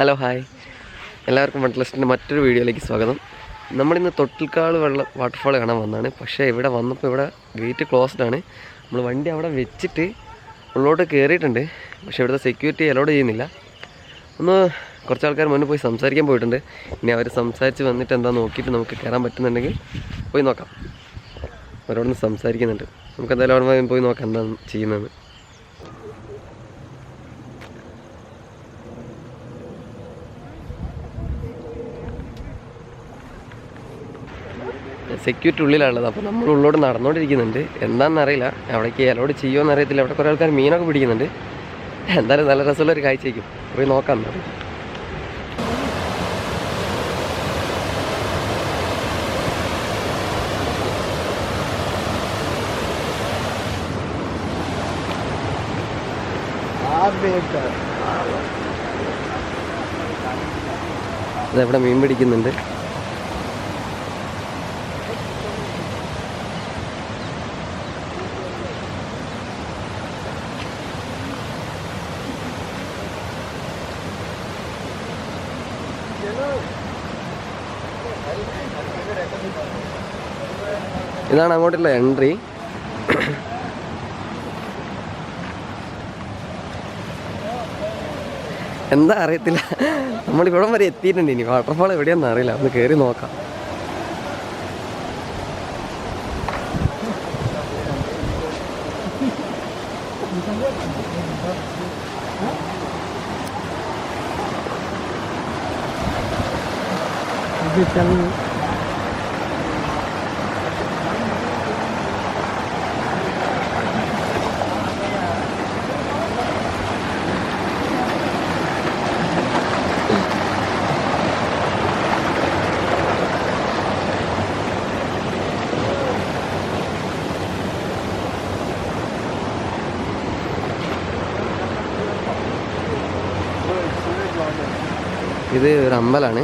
Hello hi എല്ലാവർക്കും one മറ്റൊരു വീഡിയോയിലേക്ക് സ്വാഗതം. നമ്മളിന്ന് തൊട്ടിൽക്കാട് വെള്ളം വാട്ടർഫാൾ കാണാൻ വന്നതാണ്. പക്ഷേ ഇവിടെ വന്നപ്പോൾ ഇവിടെ ഗേറ്റ് ക്ലോസ്ഡ് ആണ്. നമ്മൾ വണ്ടി അവിടെ വെച്ചിട്ട് ഉള്ളോട്ട് കയറിയിട്ടുണ്ട് പക്ഷേ ഇവിടുത്തെ സെക്യൂരിറ്റി അലോഡ് ചെയ്യുന്നില്ല. ഒന്ന് കുറച്ച് ആൾക്കാർ മുന്നേ പോയി സംസാരിക്കാൻ പോയിട്ടുണ്ട്. ഇനി അവർ സംസാരിച്ച് വന്നിട്ട് എന്താ നോക്കിയിട്ട് നമുക്ക് കയറാൻ പറ്റുന്നുണ്ടെങ്കിൽ പോയി നോക്കാം. അവരോടൊന്ന് സംസാരിക്കുന്നുണ്ട്. നമുക്ക് എന്തായാലും അവിടെ പോയി നോക്കാം എന്താണ് ചെയ്യുന്നതെന്ന്. സെക്യൂരിറ്റി ഉള്ളിലാണുള്ളത് അപ്പോൾ നമ്മൾ ഉള്ളോട് നടന്നുകൊണ്ടിരിക്കുന്നുണ്ട് എന്താണെന്ന് അറിയില്ല അവിടേക്ക് അലോഡ് ചെയ്യുമോ അറിയത്തില്ല അവിടെ കുറേ ആൾക്കാർ മീനൊക്കെ പിടിക്കുന്നുണ്ട്. എന്തായാലും നല്ല രസമുള്ള ഒരു കാഴ്ചയ്ക്കും പോയി നോക്കാം ഇതെവിടെ മീൻ പിടിക്കുന്നുണ്ട്? ഇതാണ് അങ്ങോട്ടുള്ള എൻട്രി. എന്താ അറിയത്തില്ല. നമ്മൾ ഇവിടം വരെ എത്തിയിട്ടുണ്ട് ഇനി. വാട്ടർഫാൾ എവിടെയാണെന്ന് അറിയില്ല. ഒന്ന് കയറി നോക്കാം. ഇത് ഒരു അമ്പലാണ്.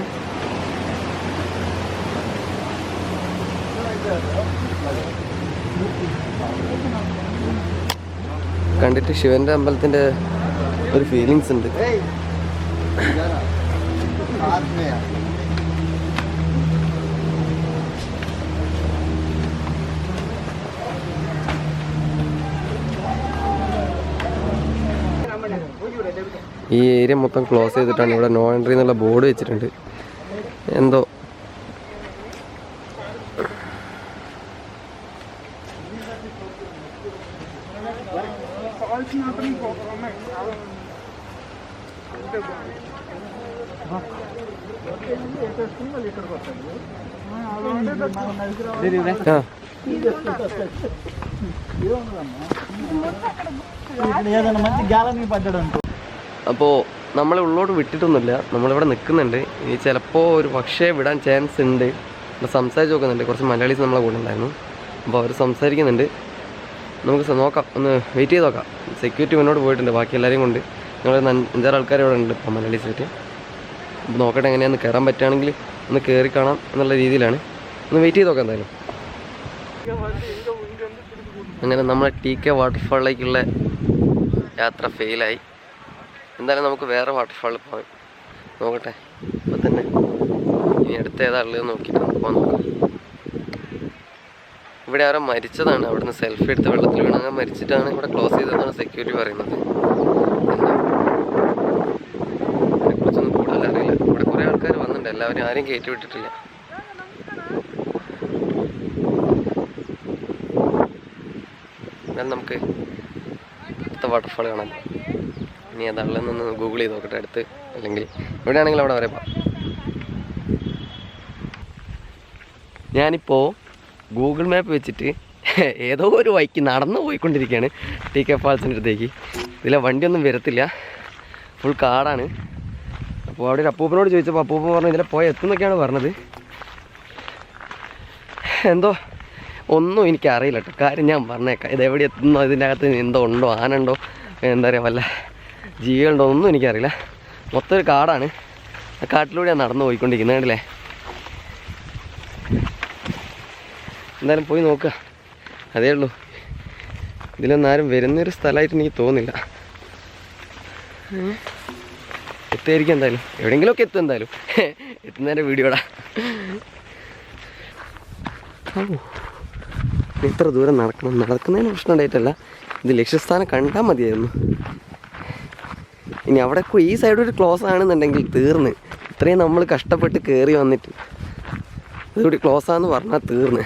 കണ്ടിട്ട് ശിവന്റെ അമ്പലത്തിന്റെ ഒരു ഫീലിങ്സ് ഉണ്ട്. ഈ ഏരിയ മൊത്തം ക്ലോസ് ചെയ്തിട്ടാണ് ഇവിടെ നോ എൻട്രി എന്നുള്ള ബോർഡ് വെച്ചിട്ടുണ്ട്. എന്തോ गर्ल्स मात्र അപ്പോൾ നമ്മളെ ഉള്ളോട്ട് വിട്ടിട്ടൊന്നുമില്ല. നമ്മളിവിടെ നിൽക്കുന്നുണ്ട്. ഇനി ചിലപ്പോൾ ഒരു പക്ഷേ വിടാൻ ചാൻസ് ഉണ്ട്. സംസാരിച്ച് നോക്കുന്നുണ്ട്. കുറച്ച് മലയാളീസ് നമ്മളെ കൂടെ ഉണ്ടായിരുന്നു. അപ്പോൾ അവർ സംസാരിക്കുന്നുണ്ട്. നമുക്ക് നോക്കാം. ഒന്ന് വെയിറ്റ് ചെയ്ത് നോക്കാം. സെക്യൂരിറ്റി മുന്നോട്ട് പോയിട്ടുണ്ട്. ബാക്കി എല്ലാവരെയും കൊണ്ട്. ഞങ്ങൾ അഞ്ചാറ് ആൾക്കാർ ഇവിടെ ഉണ്ട് ഇപ്പം മലയാളി സൈറ്റ് അപ്പോൾ നോക്കട്ടെ എങ്ങനെയാന്ന് കയറാൻ പറ്റുകയാണെങ്കിൽ ഒന്ന് കയറി കാണാം എന്നുള്ള രീതിയിലാണ്. ഒന്ന് വെയിറ്റ് ചെയ്ത് നോക്കാം എന്തായാലും. അങ്ങനെ നമ്മളെ ടി കെ വാട്ടർഫാളിലേക്കുള്ള യാത്ര ഫെയിലായി എന്തായാലും നമുക്ക് വേറെ വാട്ടർഫാളിൽ പോകാം നോക്കട്ടെ. ഇപ്പം തന്നെ. ഇനി അടുത്ത ഏതാ ഉള്ളത് നോക്കിയിട്ട് നമുക്ക് പോകാൻ നോക്കാം ഇവിടെ ആരോ മരിച്ചതാണ്. അവിടുന്ന് സെൽഫി എടുത്ത് വെള്ളത്തിൽ വീണങ്ങ് മരിച്ചിട്ടാണ് ഇവിടെ ക്ലോസ് ചെയ്തതെന്നാണ് സെക്യൂരിറ്റി പറയുന്നത്. ഇതിനെക്കുറിച്ചൊന്നും കൂടുതൽ അറിയില്ല. ഇവിടെ കുറേ ആൾക്കാർ വന്നിട്ടുണ്ട്. എല്ലാവരും ആരും കയറ്റി വിട്ടിട്ടില്ല. എന്നാൽ നമുക്ക് അടുത്ത വാട്ടർഫാൾ കാണാം. ഇനി ഏതാണെന്നൊന്ന് ഗൂഗിൾ ചെയ്ത് നോക്കട്ടെ അടുത്ത്. അല്ലെങ്കിൽ എവിടെയാണെങ്കിലും അവിടെ വരെ ഞാനിപ്പോൾ ഗൂഗിൾ മാപ്പ് വെച്ചിട്ട് ഏതോ ഒരു വഴിക്ക് നടന്നു പോയിക്കൊണ്ടിരിക്കുകയാണ് ടി കെ ഫാൾസിന്റെ അടുത്തേക്ക്. ഇതിലെ വണ്ടിയൊന്നും വരത്തില്ല. ഫുൾ കാടാണ്. അപ്പോൾ അവിടെ ഒരു അപ്പൂപ്പനോട് ചോദിച്ചപ്പോൾ അപ്പൂപ്പൻ പറഞ്ഞു ഇതിലെ പോയി എത്തുന്നൊക്കെയാണ് പറഞ്ഞത്. എന്തോ? ഒന്നും എനിക്കറിയില്ല കേട്ടോ കാര്യം ഞാൻ പറഞ്ഞേക്കാം. ഇത് എവിടെ എത്തുന്നോ ഇതിന്റെ അകത്ത് എന്തോ ഉണ്ടോ ആനുണ്ടോ എന്താ പറയുക വല്ല ജീവികളുണ്ടോ ഒന്നും എനിക്കറിയില്ല. മൊത്തം ഒരു കാടാണ്. ആ കാട്ടിലൂടെയാണ് നടന്നു പോയിക്കൊണ്ടിരിക്കുന്നത് കണ്ടില്ലേ? എന്തായാലും പോയി നോക്കുക അതേ ഉള്ളൂ. ഇതിലൊന്നും ആരും വരുന്നൊരു സ്ഥലമായിട്ട് എനിക്ക് തോന്നില്ല എത്തുമായിരിക്കും എന്തായാലും. എവിടെയെങ്കിലുമൊക്കെ എത്തും എന്തായാലും. എത്തുന്നതിന്റെ വീഡിയോടാ. ഇത്ര ദൂരം നടക്കണം. നടക്കുന്നതിന് പ്രശ്നം ഉണ്ടായിട്ടല്ല. ഇത് ലക്ഷ്യസ്ഥാനം കണ്ടാൽ മതിയായിരുന്നു. ഇനി അവിടെ ഈ സൈഡ് ഒരു ക്ലോസ് ആണെന്നുണ്ടെങ്കിൽ തീർന്ന്. ഇത്രയും നമ്മൾ കഷ്ടപ്പെട്ട് കയറി വന്നിട്ട്. ഇതുകൂടി ക്ലോസ് ആണെന്ന് പറഞ്ഞാൽ തീർന്ന്.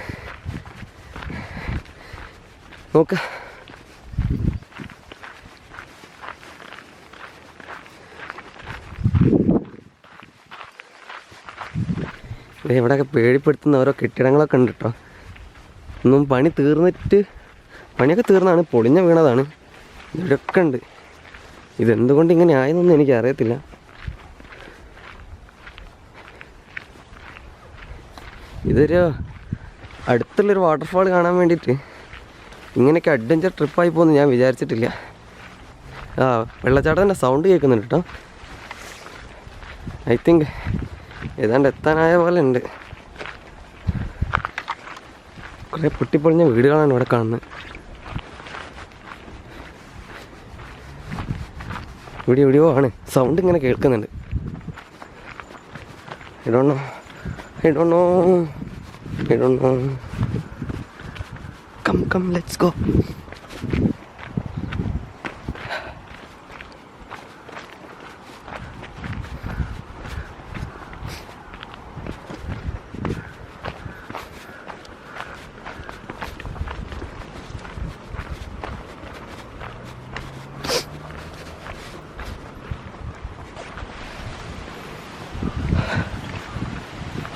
നോക്ക. ഇവിടെയൊക്കെ പേടിപ്പെടുത്തുന്ന ഓരോ കെട്ടിടങ്ങളൊക്കെ ഉണ്ട് കേട്ടോ ഒന്നും പണി തീർന്നിട്ട് പണിയൊക്കെ തീർന്നാണ് പൊളിഞ്ഞ വീണതാണ്. ഇവിടെയൊക്കെ ഉണ്ട്. ഇതെന്തുകൊണ്ട് ഇങ്ങനെ ആയെന്നൊന്നും എനിക്ക് അറിയത്തില്ല ഇതൊരു അടുത്തുള്ളൊരു വാട്ടർഫാൾ കാണാൻ വേണ്ടിയിട്ട്. ഇങ്ങനെയൊക്കെ അഡ്വഞ്ചർ ട്രിപ്പായി പോകുമെന്ന് ഞാൻ വിചാരിച്ചിട്ടില്ല. ആ വെള്ളച്ചാട്ടത്തിന്റെ സൗണ്ട് കേൾക്കുന്നുണ്ട് കേട്ടോ ഐ തിങ്ക് ഏതാണ്ട് എത്താനായ പോലെ ഉണ്ട്. കുറേ പൊട്ടിപ്പൊളിഞ്ഞ വീടുകളാണ് ഇവിടെ കാണുന്നത്. ഇവിടെ എവിടെയോ ആണ്. സൗണ്ട് ഇങ്ങനെ കേൾക്കുന്നുണ്ട്. ഇടണോ ഇടണോ ഇടണോ കം കം ലെറ്റ്സ് ഗോ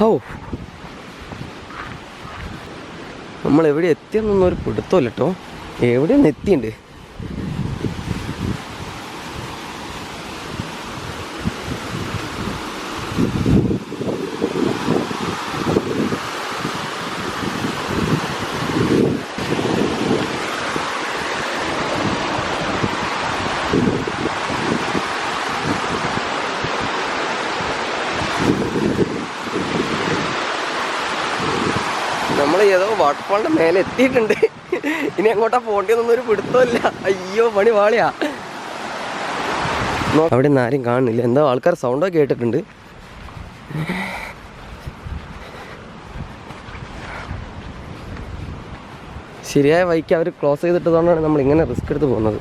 ഓ നമ്മൾ എവിടെ എത്തിയെന്നൊന്നും ഒരു പിടുത്തമില്ല കേട്ടോ എവിടെയൊന്നും എത്തിയുണ്ട്? നമ്മൾ ഏതോ വാട്ടർഫാളിന്റെ മേലെ എത്തിയിട്ടുണ്ട്. ഇനി എങ്ങോട്ടാ പോണ്ടിയെന്നൊന്നും ഒരു പിടുത്തമില്ല അയ്യോ പണി വാളിയാ. അവിടെ നിന്ന് ആരും കാണുന്നില്ല. എന്തോ ആൾക്കാർ സൗണ്ടൊക്കെ കേട്ടിട്ടുണ്ട്. ശരിയായ വൈക്ക് അവർ ക്ലോസ് ചെയ്തിട്ടതുകൊണ്ടാണ് നമ്മൾ ഇങ്ങനെ റിസ്ക് എടുത്ത് പോകുന്നത്.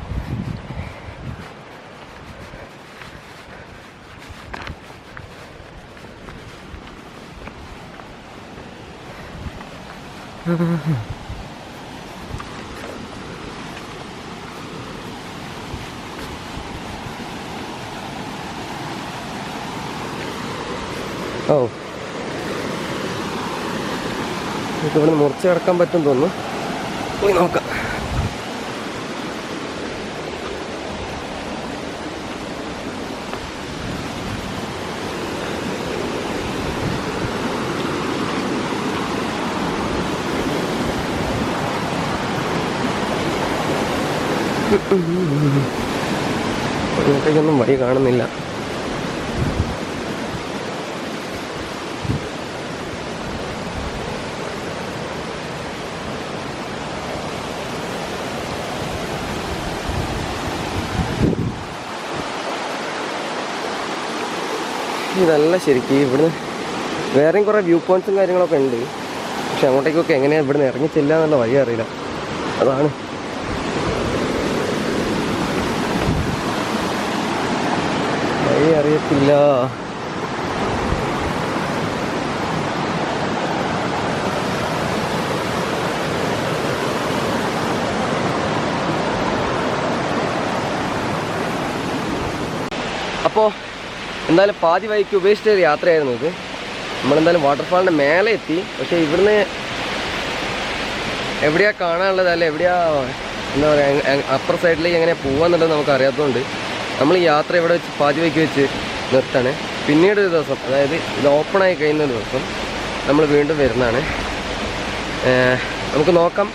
ഓ. നമുക്ക് ഇവിടെ മുറിച്ച് കിടക്കാൻ പറ്റും തോന്നുന്നു. പോയി നോക്കാം. അങ്ങോട്ടേക്കൊന്നും വഴി കാണുന്നില്ല. ഇതല്ല ശരിക്കും ഇവിടുന്ന് വേറെയും കുറേ വ്യൂ പോയിന്റ്സും കാര്യങ്ങളൊക്കെ ഉണ്ട്. പക്ഷെ അങ്ങോട്ടേക്കൊക്കെ എങ്ങനെയാണ് ഇവിടുന്ന് ഇറങ്ങി ചെല്ലാന്നുള്ള വഴി അറിയില്ല. അതാണ്. അപ്പോ അപ്പോൾ എന്തായാലും പാതി വഴിക്ക് ഉപേക്ഷിച്ച ഒരു യാത്രയായിരുന്നു ഇത്. നമ്മളെന്തായാലും വാട്ടർഫാളിന്റെ മേലെ എത്തി. പക്ഷേ ഇവിടുന്ന് എവിടെയാ കാണാനുള്ളത്? അല്ല എവിടെയാ എന്താ പറയുക അപ്പർ സൈഡിലേക്ക് എങ്ങനെ പോകാന്നുള്ളത് നമുക്ക് അറിയാത്തതുകൊണ്ട് നമ്മൾ ഈ യാത്ര ഇവിടെ വെച്ച് പാതി വയ്ക്ക് വെച്ച് നിർത്താണ് പിന്നീട് ഒരു ദിവസം അതായത് ഇത് ഓപ്പണായി കഴിയുന്ന ദിവസം നമ്മൾ വീണ്ടും വരുന്നതാണ്. നമുക്ക് നോക്കാം.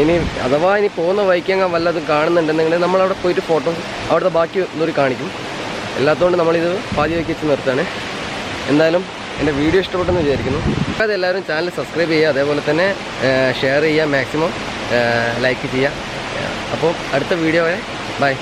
ഇനി അഥവാ ഇനി പോകുന്ന വൈക്കങ്ങ വല്ലതും കാണുന്നുണ്ടെന്നുണ്ടെങ്കിൽ നമ്മളവിടെ പോയിട്ട് ഫോട്ടോ അവിടുത്തെ ബാക്കി ഒന്നൂരി കാണിക്കും. എല്ലാത്തോണ്ട് നമ്മളിത് പാതി വെച്ച് നിർത്താണ് എന്തായാലും എന്റെ വീഡിയോ ഇഷ്ടപ്പെട്ടെന്ന് വിചാരിക്കുന്നു. അത് എല്ലാവരും ചാനൽ സബ്സ്ക്രൈബ് ചെയ്യുക അതേപോലെ തന്നെ ഷെയർ ചെയ്യുക മാക്സിമം ലൈക്ക് ചെയ്യുക. അപ്പോൾ അടുത്ത വീഡിയോ വരെ ബൈ